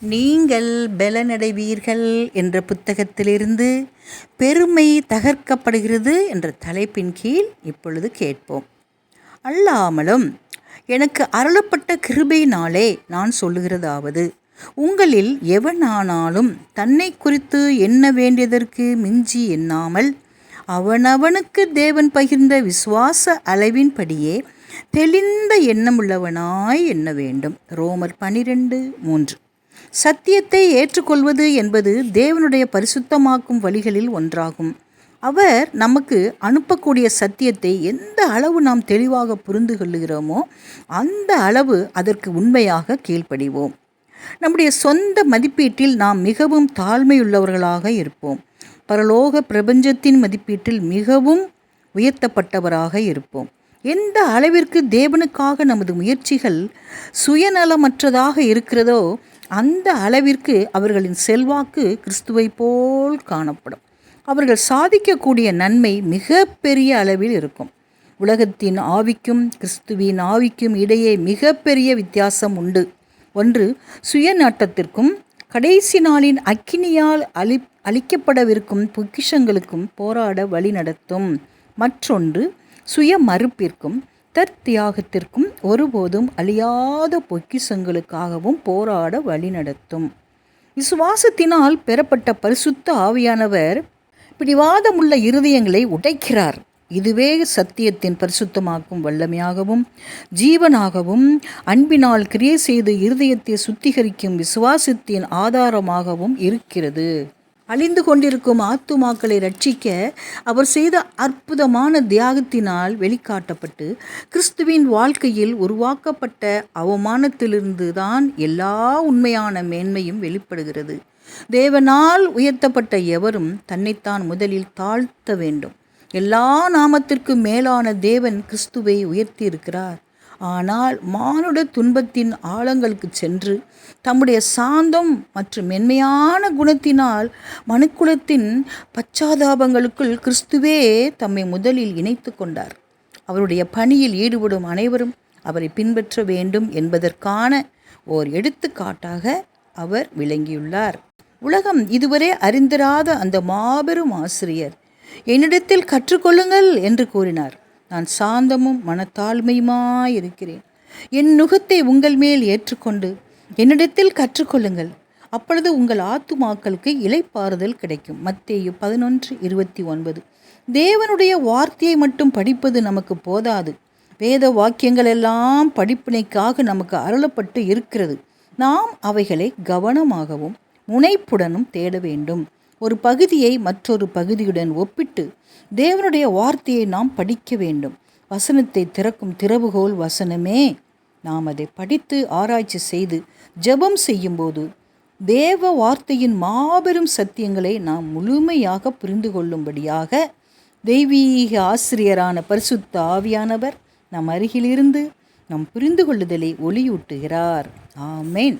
நீங்கள் பலனடைவீர்கள் என்ற புத்தகத்திலிருந்து பெருமை தகர்க்கப்படுகிறது என்ற தலைப்பின் கீழ் இப்பொழுது கேட்போம். அல்லாமலும் எனக்கு அருளப்பட்ட கிருபையினாலே நான் சொல்லுகிறதாவது உங்களில் எவனானாலும் தன்னை குறித்து எண்ண வேண்டியதற்கு மிஞ்சி எண்ணாமல் அவனவனுக்கு தேவன் பகிர்ந்த விசுவாச அளவின்படியே தெளிந்த எண்ணமுள்ளவனாய் எண்ண வேண்டும்? ரோமர் பனிரெண்டு மூன்று. சத்தியத்தை ஏற்றுக்கொள்வது என்பது தேவனுடைய பரிசுத்தமாக்கும் வழிகளில் ஒன்றாகும். அவர் நமக்கு அனுப்பக்கூடிய சத்தியத்தை எந்த அளவு நாம் தெளிவாக புரிந்து கொள்ளுகிறோமோ அந்த அளவு அதற்கு உண்மையாக கீழ்ப்படிவோம். நம்முடைய சொந்த மதிப்பீட்டில் நாம் மிகவும் தாழ்மையுள்ளவர்களாக இருப்போம். பரலோக பிரபஞ்சத்தின் மதிப்பீட்டில் மிகவும் உயர்த்தப்பட்டவராக இருப்போம். எந்த அளவிற்கு தேவனுக்காக நமது முயற்சிகள் சுயநலமற்றதாக இருக்கிறதோ அந்த அளவிற்கு அவர்களின் செல்வாக்கு கிறிஸ்துவை போல் காணப்படும். அவர்கள் சாதிக்கக்கூடிய நன்மை மிக பெரிய அளவில் இருக்கும். உலகத்தின் ஆவிக்கும் கிறிஸ்துவின் ஆவிக்கும் இடையே மிக பெரிய வித்தியாசம் உண்டு. ஒன்று சுயநாட்டத்திற்கும் கடைசி நாளின் அக்கினியால் அழி அழிக்கப்படவிருக்கும் பொக்கிஷங்களுக்கும் போராட வழி நடத்தும் மற்றொன்று சுய மறுப்பிற்கும் தற்தியாகத்திற்கும் ஒருபோதும் அழியாத பொக்கிஷங்களுக்காகவும் போராட வழிநடத்தும். விசுவாசத்தினால் பெறப்பட்ட பரிசுத்த ஆவியானவர் பிடிவாதமுள்ள இருதயங்களை உடைக்கிறார். இதுவே சத்தியத்தின் பரிசுத்தமாக்கும் வல்லமையாகவும் ஜீவனாகவும் அன்பினால் கிரியை செய்து இருதயத்தை சுத்திகரிக்கும் விசுவாசத்தின் ஆதாரமாகவும் இருக்கிறது. அழிந்து கொண்டிருக்கும் ஆத்துமாக்களை ரட்சிக்க அவர் செய்த அற்புதமான தியாகத்தினால் வெளிக்காட்டப்பட்டு கிறிஸ்துவின் வாழ்க்கையில் உருவாக்கப்பட்ட அவமானத்திலிருந்து தான் எல்லா உண்மையான மேன்மையும் வெளிப்படுகிறது. தேவனால் உயர்த்தப்பட்ட எவரும் தன்னைத்தான் முதலில் தாழ்த்த வேண்டும். எல்லா நாமத்திற்கும் மேலான தேவன் கிறிஸ்துவை உயர்த்தியிருக்கிறார். ஆனால் மானுட துன்பத்தின் ஆழங்களுக்கு சென்று தம்முடைய சாந்தம் மற்றும் மென்மையான குணத்தினால் மனுக்குலத்தின் பச்சாதாபங்களுக்குள் கிறிஸ்துவே தம்மை முதலில் இணைத்து கொண்டார். அவருடைய பணியில் ஈடுபடும் அனைவரும் அவரை பின்பற்ற வேண்டும் என்பதற்கான ஓர் எடுத்துக்காட்டாக அவர் விளங்கியுள்ளார். உலகம் இதுவரை அறிந்திராத அந்த மாபெரும் ஆசிரியர் என்னிடத்தில் கற்றுக்கொள்ளுங்கள் என்று கூறினார். நான் சாந்தமும் மனத்தாழ்மையுமாயிருக்கிறேன். என் நுகத்தை உங்கள் மேல் ஏற்றுக்கொண்டு என்னிடத்தில் கற்றுக்கொள்ளுங்கள். அப்பொழுது உங்கள் ஆத்துமாக்களுக்கு இலைப்பாறுதல் கிடைக்கும். மத்தேயு பதினொன்று இருபத்தி ஒன்பது. தேவனுடைய வார்த்தையை மட்டும் படிப்பது நமக்கு போதாது. வேத வாக்கியங்கள் எல்லாம் படிப்பினைக்காக நமக்கு அருளப்பட்டு இருக்கிறது. நாம் அவைகளை கவனமாகவும் முனைப்புடனும் தேட வேண்டும். ஒரு பகுதியை மற்றொரு பகுதியுடன் ஒப்பிட்டு தேவனுடைய வார்த்தையை நாம் படிக்க வேண்டும். வசனத்தை திறக்கும் திறவுகோல் வசனமே. நாம் அதை படித்து ஆராய்ச்சி செய்து ஜெபம் செய்யும்போது தேவ வார்த்தையின் மாபெரும் சத்தியங்களை நாம் முழுமையாக புரிந்து கொள்ளும்படியாக தெய்வீக ஆசிரியரான பரிசுத்த ஆவியானவர் நம் அருகிலிருந்து நம் புரிந்து கொள்ளுதலை ஒளியூட்டுகிறார். ஆமேன்.